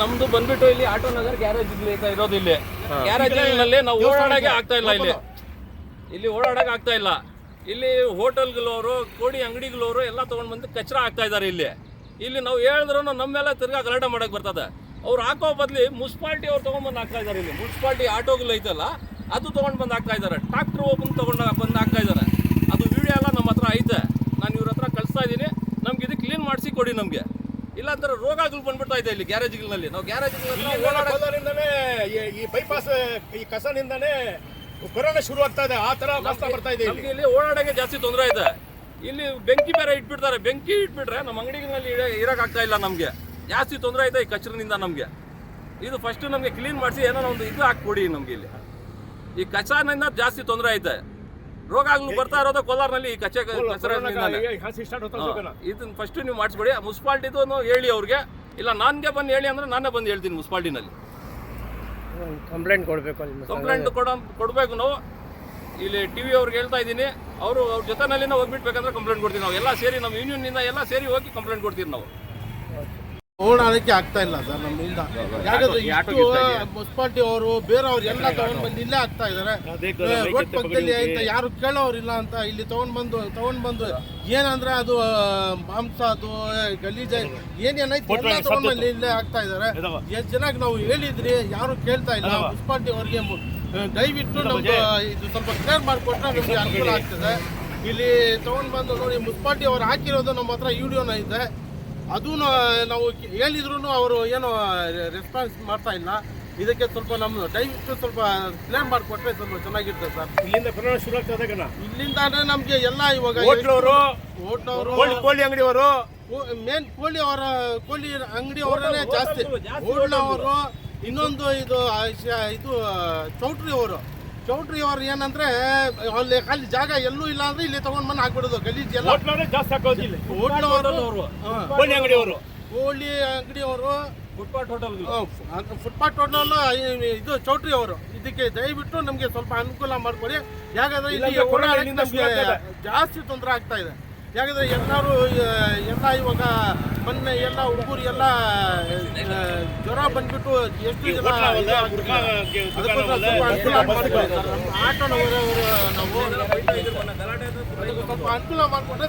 ನಮ್ದು ಬಂದ್ಬಿಟ್ಟು ಇಲ್ಲಿ ಆಟೋ ನಗರ್ ಗ್ಯಾರೇಜ್ ಇರೋದು ಇಲ್ಲಿ. ಗ್ಯಾರೇಜ್ನಲ್ಲಿ ನಾವು ಓಡಾಡಕ್ಕೆ ಆಗ್ತಾ ಇಲ್ಲ ಇಲ್ಲಿ. ಇಲ್ಲಿ ಓಡಾಡಕ್ ಆಗ್ತಾ ಇಲ್ಲ. ಇಲ್ಲಿ ಹೋಟೆಲ್ಗಳವರು ಕೋಡಿ ಅಂಗಡಿಗಳವರು ಎಲ್ಲ ತಗೊಂಡ್ ಬಂದು ಕಚ್ರ ಆಗ್ತಾ ಇದ್ದಾರೆ ಇಲ್ಲಿ. ಇಲ್ಲಿ ನಾವು ಹೇಳಿದ್ರು ನಮ್ಮ ಮೇಲೆ ತಿರ್ಗಾ ಗಲಾಟೆ ಮಾಡಕ್ ಬರ್ತದೆ. ಅವ್ರು ಹಾಕೋ ಬದ್ಲಿ ಮುನ್ಸಿಪಾಲ್ಟಿ ಅವ್ರು ತಗೊಂಡ್ಬಂದು ಹಾಕ್ತಾ ಇದ್ದಾರೆ ಇಲ್ಲಿ. ಮುನ್ಸಿಪಾಲ್ಟಿ ಆಟೋಗಳು ಐತಲ್ಲ ಅದು ತಗೊಂಡ್ ಬಂದು ಹಾಕ್ತಾ ಇದ್ದಾರೆ. ಟ್ರಾಕ್ಟರ್ ಓಪನ್ ತಗೊಂಡ್ ಬಂದು ಹಾಕ್ತಾ ಇದ್ದಾರೆ. ಅದು ವಿಡಿಯೋ ಎಲ್ಲ ನಮ್ಮ ಹತ್ರ ಐತೆ. ನಾನು ಇವ್ರ ಹತ್ರ ಕಳಿಸ್ತಾ ಇದ್ದೀನಿ. ನಮ್ಗೆ ಇದು ಕ್ಲೀನ್ ಮಾಡಿಸಿ ಕೊಡಿ ನಮಗೆ. ಇಲ್ಲಾಂದ್ರೆ ರೋಗಗಳು ಬಂದ್ಬಿಡ್ತಾ ಇದೆ ಇಲ್ಲಿ ಗ್ಯಾರೇಜ್ಗಳಲ್ಲಿ. ನಾವು ಗ್ಯಾರೇಜ್ಗಳಲ್ಲಿ ಈ- ಬೈಪಾಸ್ ಈ ಕಸನಿಂದಾನೇ ಕೊರೋನಾ ಶುರು ಆಗ್ತಾ ಇದೆ. ಆ ತರ ಬರ್ತಾ ಇದೆ ಇಲ್ಲಿ. ಓಡಾಡಕ್ಕೆ ಜಾಸ್ತಿ ತೊಂದರೆ ಇದೆ. ಇಲ್ಲಿ ಬೆಂಕಿ ಬೇರೆ ಇಟ್ಬಿಡ್ತಾರೆ. ಬೆಂಕಿ ಇಟ್ಬಿಟ್ರೆ ನಮ್ಮ ಅಂಗಡಿಗಳಲ್ಲಿ ಇರಕ್ ಆಗ್ತಾ ಇಲ್ಲ ನಮಗೆ. ಜಾಸ್ತಿ ತೊಂದರೆ ಐತೆ ಈ ಕಚರನಿಂದ ನಮಗೆ. ಇದು ಫಸ್ಟ್ ನಮಗೆ ಕ್ಲೀನ್ ಮಾಡಿಸಿ ಏನೋ ಒಂದು ಇದು ಹಾಕ್ಬಿಡಿ ನಮಗೆ ಇಲ್ಲಿ. ಈ ಕಸನಿಂದ ಜಾಸ್ತಿ ತೊಂದರೆ ಐತೆ ರೋಗಗಳು ಬರ್ತಾ ಇರೋದು ಕೋಲಾರ್ನಲ್ಲಿ ಈ ಕಚೇರಿ ಇದನ್ನ ಫಸ್ಟ್ ನೀವು ಮಾಡಿಸ್ಬೇಡಿ. ಮುನ್ಸಿಪಾಲ್ಟಿದು ಹೇಳಿ ಅವ್ರಿಗೆ. ಇಲ್ಲ ನನಗೆ ಬಂದು ಹೇಳಿ ಅಂದ್ರೆ ನಾನೇ ಬಂದು ಹೇಳ್ತೀನಿ ಮುನ್ಸಿಪಾಲ್ಟಿನಲ್ಲಿ. ಕಂಪ್ಲೇಂಟ್ ಕೊಡಬೇಕು ಕಂಪ್ಲೇಂಟ್ ಕೊಡ ಕೊಡಬೇಕು ನಾವು. ಇಲ್ಲಿ ಟಿ ವಿ ಅವ್ರಿಗೆ ಹೇಳ್ತಾ ಇದ್ದೀನಿ. ಅವರು ಅವ್ರ ಜೊತೆನಲ್ಲಿ ಹೋಗ್ಬಿಟ್ಬೇಕಂದ್ರೆ ಕಂಪ್ಲೇಂಟ್ ಕೊಡ್ತೀವಿ ನಾವು. ಎಲ್ಲ ಸೇರಿ ನಮ್ಮ ಯೂನಿಯನ್ನಿಂದ ಎಲ್ಲ ಸೇರಿ ಹೋಗಿ ಕಂಪ್ಲೇಂಟ್ ಕೊಡ್ತೀವಿ ನಾವು. ಓಡಾಡಕ್ಕೆ ಆಗ್ತಾ ಇಲ್ಲ ಸರ್ ನಮ್ಮಿಂದ. ಯಾಕಂದ್ರೆ ಇಷ್ಟು ಮುನ್ಸಿಪಾಲ್ಟಿ ಅವರು ಬೇರೆಯವ್ರು ಎಲ್ಲ ತಗೊಂಡ್ ಬಂದು ಇಲ್ಲೇ ಆಗ್ತಾ ಇದಾರೆ. ರೋಡ್ ಪಕ್ಕದಲ್ಲಿ ಅಂತ ಯಾರು ಕೇಳೋರಿಲ್ಲ ಅಂತ ಇಲ್ಲಿ ತಗೊಂಡ್ ಬಂದು ತಗೊಂಡ್ ಬಂದು ಏನಂದ್ರೆ ಅದು ಮಾಂಸ ಅದು ಗಲೀಜ ಏನೇನೈತೆ ಎಲ್ಲ ತಗೊಂಡ್ ಇಲ್ಲೇ ಆಗ್ತಾ ಇದಾರೆ. ಎಷ್ಟು ಜನಕ್ಕೆ ನಾವು ಹೇಳಿದ್ರಿ ಯಾರು ಕೇಳ್ತಾ ಇಲ್ಲ. ಮುನ್ಸಿಪಾಲ್ಟಿ ಅವರಿಗೆ ದಯವಿಟ್ಟು ನಮ್ದು ಇದು ಸ್ವಲ್ಪ ಕ್ಲಿಯರ್ ಮಾಡಿಕೊಟ್ರೆ ನಮ್ಗೆ ಅನುಕೂಲ ಆಗ್ತದೆ. ಇಲ್ಲಿ ತಗೊಂಡ್ ಬಂದು ನೋಡಿ ಮುನ್ಸಿಪಾಲ್ಟಿ ಅವ್ರು ಹಾಕಿರೋದು ನಮ್ಮ ಹತ್ರ ವಿಡಿಯೋನ ಇದೆ. ಅದೂ ನಾವು ಹೇಳಿದ್ರು ಅವರು ಏನು ರೆಸ್ಪಾನ್ಸ್ ಮಾಡ್ತಾ ಇಲ್ಲ. ಇದಕ್ಕೆ ಸ್ವಲ್ಪ ನಮ್ಮ ದಯವಿಟ್ಟು ಸ್ವಲ್ಪ ಪ್ಲಾನ್ ಮಾಡಿಕೊಟ್ರೆ ಸ್ವಲ್ಪ ಚೆನ್ನಾಗಿರ್ತದೆ ಸರ್. ಇಲ್ಲಿಂದ ಪ್ರಯಾಣ ಶುರು ಆಗ್ತದೆ ಇಲ್ಲಿಂದಾನೇ ನಮಗೆ ಎಲ್ಲ ಇವಾಗ ಹೋಟ್ಲವರು ಹೋಟ್ಲವರು ಕೋಳಿ ಅಂಗಡಿಯವರು. ಮೇನ್ ಕೋಳಿ ಅವರ ಕೋಳಿ ಅಂಗಡಿ ಅವರೇ ಜಾಸ್ತಿ ಹೋಟ್ಲವರು ಇನ್ನೊಂದು ಇದು ಇದು ಚೌಟ್ರಿ ಅವರು. ಚೌಟ್ರಿ ಅವರು ಏನಂದ್ರೆ ಅಲ್ಲಿ ಖಾಲಿ ಜಾಗ ಎಲ್ಲೂ ಇಲ್ಲ ಅಂದ್ರೆ ಇಲ್ಲಿ ತಗೊಂಡ್ ಬಂದು ಹಾಕ್ಬಿಡೋದು. ಗಲೀಜ್ ಎಲ್ಲ. ಜಾಸ್ತಿ ಹಾಕೋದು ಇಲ್ಲಿ. ಹೋಟ್ಲವರು ಅಂಗಡಿಯವರು ಕೋಳಿ ಅಂಗಡಿಯವರು ಫುಟ್ಪಾತ್ ಹೋಟೆಲ್ ಫುಟ್ಪಾತ್ ಹೋಟೆಲ್ ಇದು. ಚೌಟ್ರಿ ಅವರು. ಇದಕ್ಕೆ ದಯವಿಟ್ಟು ನಮಗೆ ಸ್ವಲ್ಪ ಅನುಕೂಲ ಮಾಡಿಕೊಡಿ. ಯಾಕಂದ್ರೆ ಇಲ್ಲಿ. ಜಾಸ್ತಿ ತೊಂದರೆ ಆಗ್ತಾ ಇದೆ. ಯಾಕಂದ್ರೆ ಎಲ್ಲರೂ ಎಲ್ಲ ಇವಾಗ ಮೊನ್ನೆ ಎಲ್ಲ ಹುಡುಗರು ಎಲ್ಲ ಜ್ವರ ಬಂದ್ಬಿಟ್ಟು ಎಷ್ಟು ಜನ ಅನುಕೂಲ ಮಾಡಿಕೊಂಡ್ರೆ ಮಾಡಿಕೊಡಿ. ಸರ್. ನಾವು ಸ್ವಲ್ಪ ಅನುಕೂಲ ಮಾಡಿಕೊಟ್ರೆ